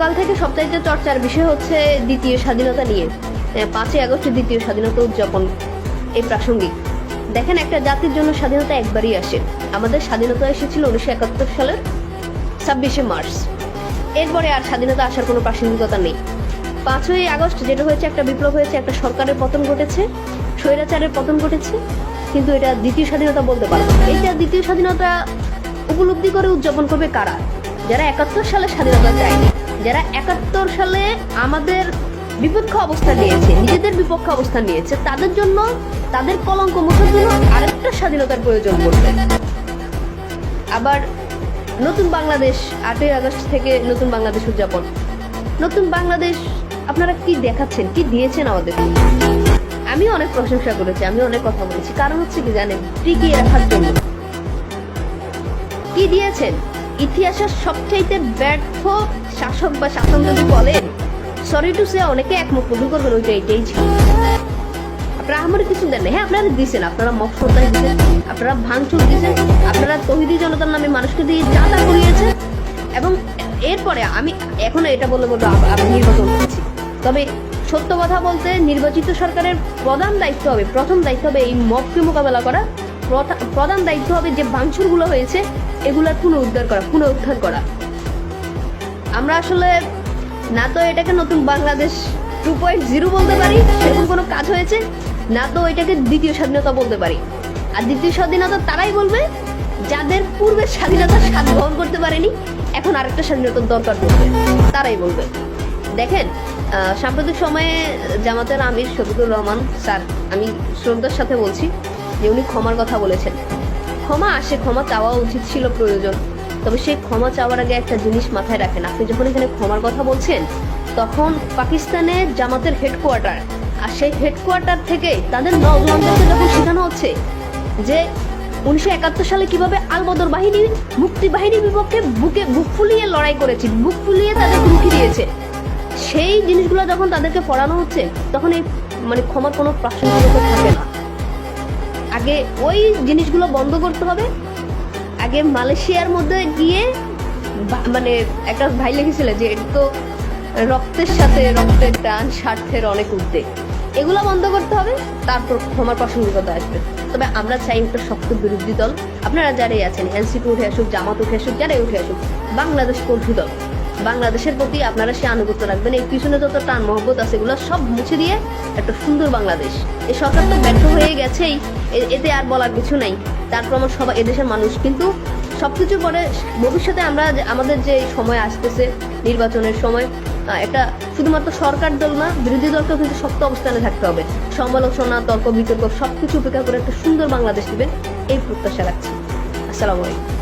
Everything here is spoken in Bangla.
গতকাল থেকে সবচাইতে চর্চার বিষয় হচ্ছে দ্বিতীয় স্বাধীনতা নিয়ে। পাঁচই আগস্ট দ্বিতীয় স্বাধীনতা উদযাপন। এই প্রাসঙ্গিক। দেখেন, একটা জাতির জন্য স্বাধীনতা একবারই আসে। আমাদের স্বাধীনতা এসেছিল উনিশশো একাত্তর সালের ছাব্বিশে মার্চ। এরপরে আর স্বাধীনতা আসার কোনো প্রাসঙ্গিকতা নেই। পাঁচই আগস্ট যেটা হয়েছে, একটা বিপ্লব হয়েছে, একটা সরকারের পতন ঘটেছে, স্বৈরাচারের পতন ঘটেছে, কিন্তু এটা দ্বিতীয় স্বাধীনতা বলতে পারব না। এইটা দ্বিতীয় স্বাধীনতা উপলব্ধি করে উদযাপন করবে কারা? যারা একাত্তর সালে স্বাধীনতা চায়নি। যারা একাত্তর সালে আমাদের বিপক্ষ অবস্থান নিয়েছে, নিজেদের বিপক্ষ অবস্থান নিয়েছে, তাদের জন্য তাদের কলঙ্ক মুছার জন্য আরেকটা স্বাধীনতার প্রয়োজন পড়বে আবার নতুন বাংলাদেশ, আটই আগস্ট থেকে নতুন বাংলাদেশ উদযাপন। নতুন বাংলাদেশ, আপনারা কি দেখাচ্ছেন, কি দিয়েছেন আমাদের? আমি অনেক প্রশংসা করেছি, আমি অনেক কথা বলেছি। কারণ হচ্ছে কি জানেন, টিকিয়ে রাখার জন্য। কি দিয়েছেন? ইতিহাসের সবচাইতে ব্যর্থ শাসক বা শাসন যদি বলেন সরি টু সে অনেকে একমত কবুল করবেন, ওইটা এটাই ছিল। আপনারা আমার কিছু দেন হ্যাঁ আপনারা দিয়েছেন আপনারা মকসদাই দিয়েছেন আপনারা ভাঙচুর দিয়েছেন আপনারা তহিদি জনতার নামে মানুষকে দিয়ে চাঁদা করিয়েছেন, এবং এরপরে আমি এখনও এটা বলে বলব আমি নির্বাচন করছি। তবে সত্য কথা বলতে নির্বাচিত সরকারের প্রধান দায়িত্ব হবে, প্রথম দায়িত্ব হবে এই মবকে মোকাবেলা করা। প্রধান দায়িত্ব হবে যে ভাঙচুরগুলো হয়েছে, এগুলার পুনরুদ্ধার করা পুনরুদ্ধার করা। আমরা আসলে না তো এটাকে নতুন বাংলাদেশ টু পয়েন্ট জিরো বলতে পারি, সেরকম কোনো কাজ হয়েছে, না তো এটাকে দ্বিতীয় স্বাধীনতা বলতে পারি। আর দ্বিতীয় স্বাধীনতা তারাই বলবে, যাদের পূর্বের স্বাধীনতার স্বাদ গ্রহণ করতে পারেনি, এখন আরেকটা স্বাধীনতার দরকার পড়বে, তারাই বলবে। দেখেন সাম্প্রতিক সময়ে জামাতের আমির শফিকুর রহমান স্যার, আমি শ্রদ্ধার সাথে বলছি যে উনি ক্ষমার কথা বলেছেন। ক্ষমা আসে, ক্ষমা চাওয়া উচিত ছিল প্রয়োজন। তবে সেই ক্ষমা চাওয়ার আগে একটা জিনিস মাথায় রাখেন। আপনি যখন এখানে ক্ষমার কথা বলছেন, তখন পাকিস্তানে জামাতের হেডকোয়ার্টার আর সেই হেডকোয়ার্টার থেকে তাদের নজওয়ানদেরকে যখন শেখানো হচ্ছে যে উনিশশো একাত্তর সালে কীভাবে আলবদর বাহিনী মুক্তি বাহিনীর বিপক্ষে বুকে বুক ফুলিয়ে লড়াই করেছে, বুক ফুলিয়ে তাদের রুখি দিয়েছে, সেই জিনিসগুলো যখন তাদেরকে পড়ানো হচ্ছে, তখন এই মানে ক্ষমার কোনো প্রাসঙ্গিকতা থাকে না। আগে ওই জিনিসগুলো বন্ধ করতে হবে আগে মালয়েশিয়ার মধ্যে গিয়ে মানে একটা ভাই লিখেছিল যে এটা তো রক্তের সাথে রক্তের টান, স্বার্থের অনেক উদ্বেগ। এগুলো বন্ধ করতে হবে, তারপর ক্ষমার প্রাসঙ্গিকতা আসবে। তবে আমরা চাই একটা শক্ত বিরোধী দল। আপনারা যারাই আছেন এনসিপি উঠে আসুক, জামাত উঠে আসুক, যারাই উঠে আসুক, বাংলাদেশ পন্থী দল বাংলাদেশের প্রতি আপনারা সে আনুগত্য রাখবেন। এই পিছনে যত টান মহব্বত আছে, এগুলো সব মুছে দিয়ে একটা সুন্দর বাংলাদেশ। এই সরকার তো ব্যর্থ হয়ে গেছেই এতে আর বলার কিছু নাই। তারপর আমার সবাই এদেশের মানুষ। কিন্তু সবকিছু পরে ভবিষ্যতে আমরা আমাদের যে সময় আসতেছে, নির্বাচনের সময় একটা শুধুমাত্র সরকার দল না, বিরোধী দলকেও কিন্তু শক্ত অবস্থানে থাকতে হবে। সমালোচনা তর্ক বিতর্ক সবকিছু উপেক্ষা করে একটা সুন্দর বাংলাদেশ দিবেন, এই প্রত্যাশা রাখছি। আসসালামু আলাইকুম।